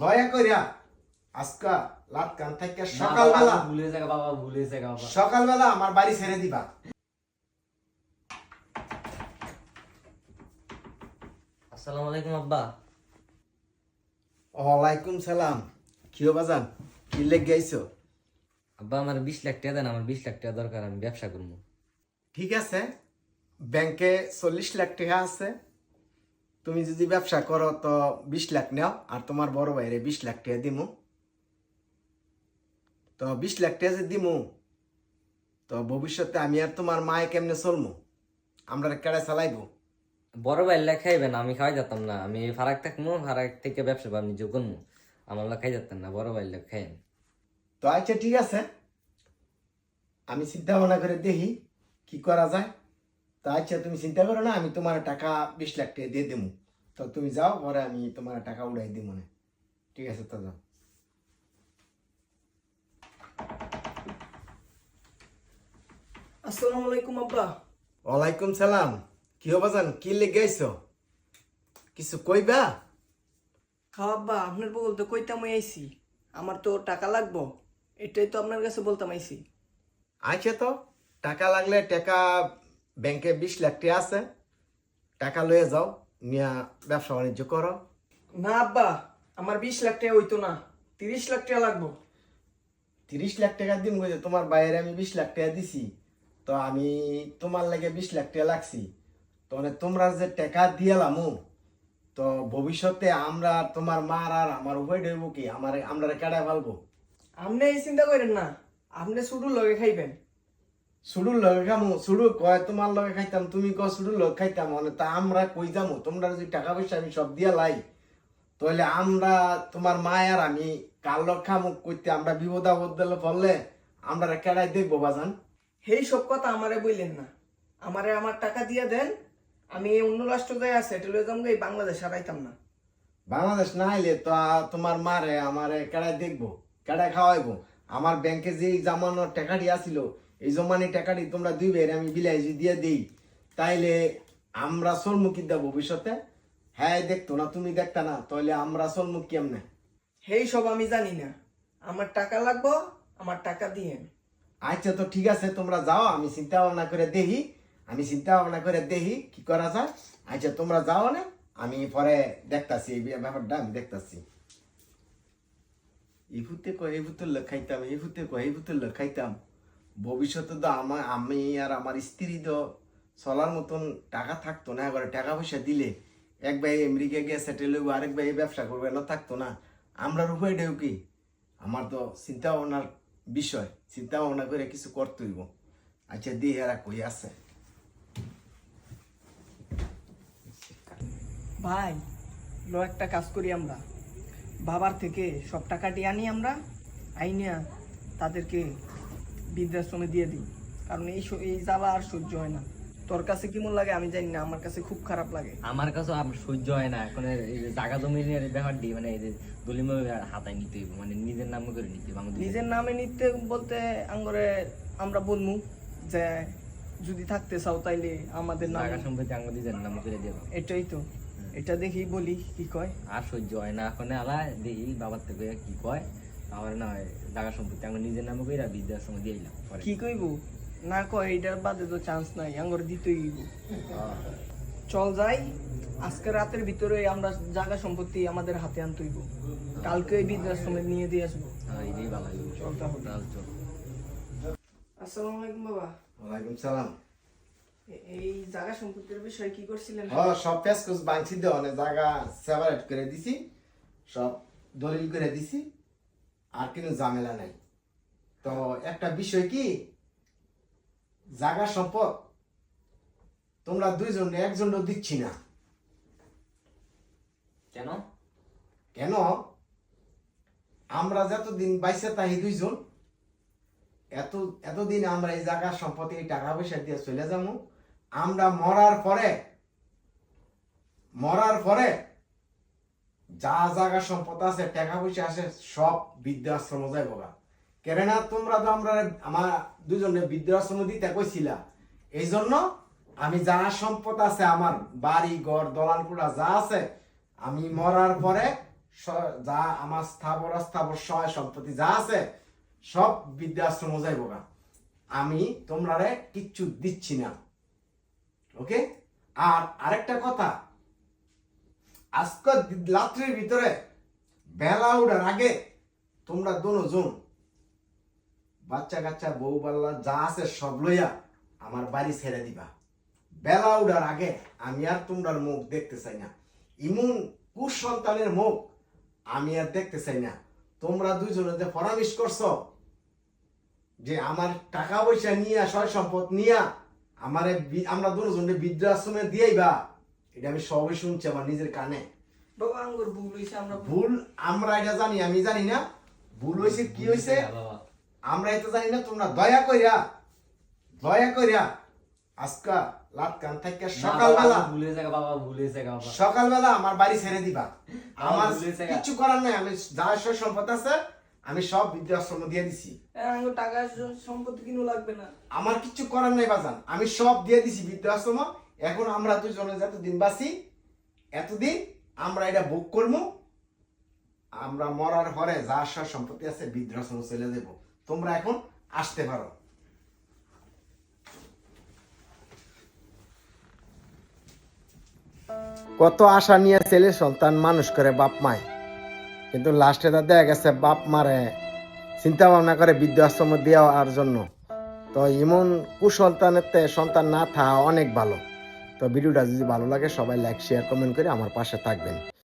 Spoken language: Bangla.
দয়া করিয়া আজকা লাত কান থেকে সকালবেলা ভুলে যাগা বাবা ভুলে যাগা বাবা। সকালবেলা আমার বাড়ি ছেড়ে দিবা। আসসালামু আলাইকুম আব্বা। ওয়ালাইকুম সালাম। কিও বাজান কি লেগ গাইছো? আব্বা আমার বিশ লাখ টাকা দেন আমার বিশ লাখ টাকা দরকার আমি ব্যবসা করব ঠিক আছে। ব্যাংকে চল্লিশ লাখ টাকা আছে। তুমি যদি ব্যবসা করো তো বিশ লাখ নাও আর তোমার বড় ভাইরে বিশ লাখ টাকা দিমু। তো বিশ লাখ টাকা যে দিমু তো ভবিষ্যতে আমি আর তোমার মায়ে কেমনে চলমু? আমরা কেড়ে চালাইবো? বড় ভাই লেখ না আমি খাওয়াই যেতাম না। আমি ফারাক থাকব ফারাক থেকে ব্যবসা আমি নিজে করব আমার লেখ খাই যেতাম না বড় ভাই লেখ খাই তো আচ্ছা ঠিক আছে। আমি চিন্তা ভাবনা করে দেখি কি করা যায়। তো আচ্ছা তুমি চিন্তা করো না আমি তোমার টাকা বিশ লাখ টাকা দিয়ে দেবো তো তুমি যাও পরে আমি তোমার টাকা উড়াই দিব মনে ঠিক আছে তো যাও। আসসালামু আলাইকুম আব্বা। ওয়ালাইকুম সালাম। কি হবা জান? কি লেগে আইছো? কিছু কইবা? হ্যাঁ আব্বা আপনার বলতে তো কইতাম আইছি। আমার তো টাকা লাগবো। এটাই তো আপনার কাছে বলতাম আইছি। আচ্ছা তো। টাকা লাগলে টাকা ব্যাংকে বিশ লাখ টাকা আছে টাকা লয়ে যাও নিয়া ব্যবসা বাণিজ্য করো। না আব্বা আমার বিশ লাখ টাকা হইতো না তিরিশ লাখ টাকা লাগবো। তিরিশ লাখ টাকা দিন বুঝে তোমার বাইরে আমি বিশ লাখ টাকা দিছি তো আমি তোমার লাগে বিশ লাখ টাকা লাগছি। তো মানে তোমরা যে টাকা দিয়ালামু তো ভবিষ্যতে আমরা তোমার মার আর আমার উভয় দেবো কি? আমার আমরা কেডায় পালবো আপনি এই চিন্তা করেন না আপনি শুধু লগে খাইবেন। সুডুর লগে খামু সুডু কয় তোমার লগে খাইতাম তুমি কয় সুডুর লগে খাইতাম? মানে তা আমরা কই যামু? তোমরা যদি টাকা পয়সা আমি সব দিয়া লাই তাহলে আমরা তোমার মায় আর আমি কার লগ খামু কইতে? আমরা বিপদ আপদ দিলে আমরা কেডাই দেখব বাজান? সেই সব কথা আমারে বললেন না। আমারে আমার টাকা দিয়ে দেন আমি এই অন্য রাষ্ট্র যায় সেটেল হয়ে যাব এই বাংলাদেশ হারাইতাম না। বাংলাদেশ না আইলে তো তোমার মারে আমারে কেড়াই দেখব কেড়াই খাওয়াইবো। আমার ব্যাংকে যে জামানোর টাকাটি আসিল এই জমানি টাকাটি তোমরা দুই বের আমি বিলাই যদি দিয়ে দিই। তাইলে আমরা চলমুখী দেবো ভবিষ্যতে। হ্যাঁ দেখতো না তুমি দেখতা না তাহলে আমরা চলমুখ কেমনে? সেই সব আমি জানি না। আমার টাকা লাগবো আমার টাকা দিয়ে। আচ্ছা তো ঠিক আছে তোমরা যাও আমি চিন্তা ভাবনা করে দেখি আমি চিন্তা ভাবনা করে দেখি কি করা যায়? আচ্ছা তোমরা যাও না আমি পরে দেখতাছি এই ব্যাপারটা আমি দেখতাছি। এই ভূতে কয় এই ভূতের লোক খাইতাম এই ভূতে কয় এই ভূতের লোক খাইতাম। ভবিষ্যতে তো আমার আমি আর আমার স্ত্রী তো চলার মতন টাকা থাকতো না এবারে টাকা পয়সা দিলে এক ভাই আমেরিকা গিয়ে সেটেল হইব, আরেক ভাই ব্যবসা করবে না থাকতো না। আমরা উপায় দেও কি? আমার তো চিন্তা ভাবনার বিষয় চিন্তা ভাবনা করে কিছু করতে হইব। আচ্ছা দিয়ে এরা কই আছে? ভাই, লো একটা কাজ করি আমরা। বাবার থেকে সব টাকাটি আনি আমরা, আইনিয়া তাদেরকে বৃদ্ধাশ্রমে দিয়ে দিই। কারণ এই এই জ্বালা আর সহ্য হয় না। তোর কাছে কেমন লাগে আমি জানি না আমার কাছে খুব খারাপ লাগে। আমার কাছে আর সহ্য হয় না। এখন এই যে জাগা জমিনের ব্যাপারটি মানে এই যে দলিমে হাতায় নিতে মানে নিজের নাম করে নিতে নিজের নামে নিতে বলতে আঙ্গরে আমরা বলমু যে যদি থাকতে চাও তাইলে আমাদের জাগা সম্পত্তি আমাদের নিজের নাম করে দেব। এটাই তো। এটা দেখি বলি কি কয়? আর সহ্য হয় না। এখন আলা দেখি বাবার থেকে কি কয়। আমার না জাগা সম্পত্তি আমরা নিজের নামে বিদ্যার সময় দিয়ে দিলাম কি কইব? না কয় এটার বাদে তো চান্স নাই আঙ্গরে দিতেই হইব। চল যাই আজকে রাতের ভিতরে আমরা জায়গা সম্পত্তি আমাদের হাতে আনতে হইব। কালকে এই বৃদ্ধাশ্রমে নিয়ে দিয়ে আসব। হ্যাঁ এটাই ভালো চল তাহলে। চল। আসসালামু আলাইকুম বাবা। ওয়ালাইকুম সালাম। এই জায়গা সম্পত্তির বিষয়ে কি করছিলেন? হ্যাঁ সব পেস কুস বাংছি দেওয়া অনেক জায়গা সেপারেট করে দিছি সব দলিল করে দিছি। আর কিন্তু ঝামেলা নাই। তো একটা বিষয় কি জাগা সম্পদ তোমরা দুইজন একজন দিচ্ছি না। কেন? কেন? আমরা যতদিন বাইসে তাই দুইজন এত এতদিন আমরা এই জায়গার সম্পত্তি এই টাকা পয়সা দিয়ে চলে যাব। আমরা মরার পরে মরার পরে যা জায়গা সম্পদ আছে, টাকা পয়সা আছে, সব বৃদ্ধাশ্রম যাইব গা কেননা তোমরা তো আমরা আমার দুজনে বৃদ্ধাশ্রম দিতে কইছিলা। এই জন্য আমি যা সম্পদ আছে, আমার বাড়ি, ঘর দলানকুড়া যা আছে, আমি মরার পরে যা আমার স্থাবর স্থাবর সহায় সম্পত্তি যা আছে, সব বৃদ্ধাশ্রম যাইব গা আমি তোমরারে কিচ্ছু দিচ্ছি না। ওকে? আর আরেকটা কথা আজকে রাত্রির ভিতরে বেলা উঠার আগে তোমরা দুজন বাচ্চা কাচ্চা, বউ বাল্লা যা আছে সব লইয়া আমার বাড়ি ছেড়ে দিবা। বেলা উঠার আগে আমি আর তোমরার মুখ দেখতে চাই না। ইমন কুসন্তানের মুখ আমি আর দেখতে চাই না। তোমরা দুজনে যে পরামর্শ করছ যে আমার টাকা পয়সা নিয়ে, সয় সম্পদ নিয়ে আমার আমরা দুজনে বৃদ্ধাশ্রমে দিয়েইবা এটা আমি সবই শুনছি আমার নিজের কানে। বাবা আঙ্গুর ভুল আমরা ভুল আমরা এটা জানি আমি জানি না। ভুল হয়েছে কি হয়েছে আমরা এটা জানি না তোমরা দয়া কইরা দয়া কইরা আজকা লাট কান থেকে সকালবেলা ভুলে জায়গা বাবা ভুলে জায়গা বাবা। সকালবেলা আমার বাড়ি ছেড়ে দিবা। আমার কিছু করার নাই আমি যা সব সম্পদ আছে আমি সব বৃদ্ধাশ্রম দিয়ে দিছি। টাকা সম্পত্তি কিনো লাগবে না। আমার কিছু করার নাই বাজান। আমি সব দিয়ে দিছি বৃদ্ধাশ্রম এখন আমরা দুজনে যতদিন বাঁচি, এতদিন আমরা এটা বুক করব আমরা মরার পরে যা সব সম্পত্তি আছে, বৃদ্ধাশ্রম চলে দেব তোমরা এখন আসতে পারো। কত আশা নিয়ে ছেলে সন্তান মানুষ করে বাপ মায়। কিন্তু লাস্টে তা দেখা গেছে বাপ মারে। চিন্তা ভাবনা করে বৃদ্ধাশ্রমে দেওয়ার জন্য। তো এমন কুসন্তানের সন্তান না থাকা অনেক ভালো। তো ভিডিওটা যদি ভালো লাগে সবাই লাইক শেয়ার কমেন্ট করে আমার পাশে থাকবেন।